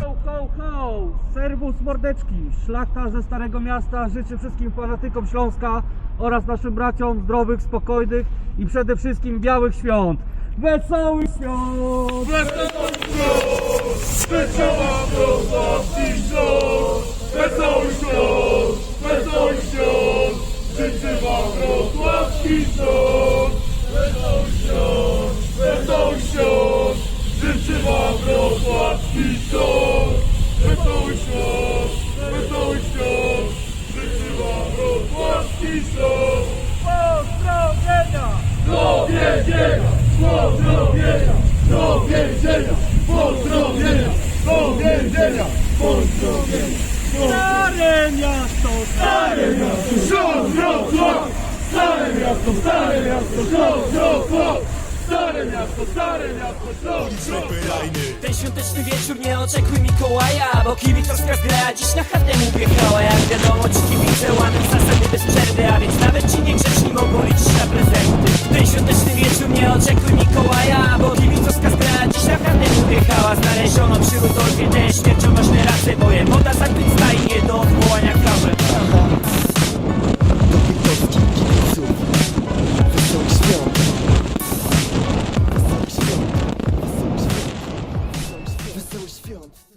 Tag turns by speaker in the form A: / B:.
A: Ho, ho, ho! Serwus mordeczki! Szlachta ze Starego Miasta życzy wszystkim fanatykom Śląska oraz naszym braciom zdrowych, spokojnych i przede wszystkim białych świąt! Wesołych świąt! Wesoła Wrocławski świąt! Wesoły świąt! Wesoły świąt! Wam świąt! Świąt! Wesoły świąt! Wesoły świąt! Życzę wam Wrocławski świąt! Pozdrowienia! Do więzienia! Pozdrowienia! Do więzienia! Pozdrowienia! Do więzienia! Pozdrowienia! Stare miasto! Stare miasto, Śląsk, Wrocław! Stare miasto, stare miasto, Śląsk, Wrocław! miasto, stare miasto,
B: Ten świąteczny wieczór nie oczekuj Mikołaja Bo kibicowska zgra dziś na chatę mu wjechała Jak wiadomo ci kibice łamią zasady bez przerwy A więc nawet ci niegrzeczni mogą liczyć na prezenty. Ten świąteczny wieczór nie oczekuj Mikołaja Bo kibicowska zgra dziś na chatę mu wjechała Znaleziono przy Rudolfie tę śmiercionośne rasy Bo je moda
C: pelos filmes.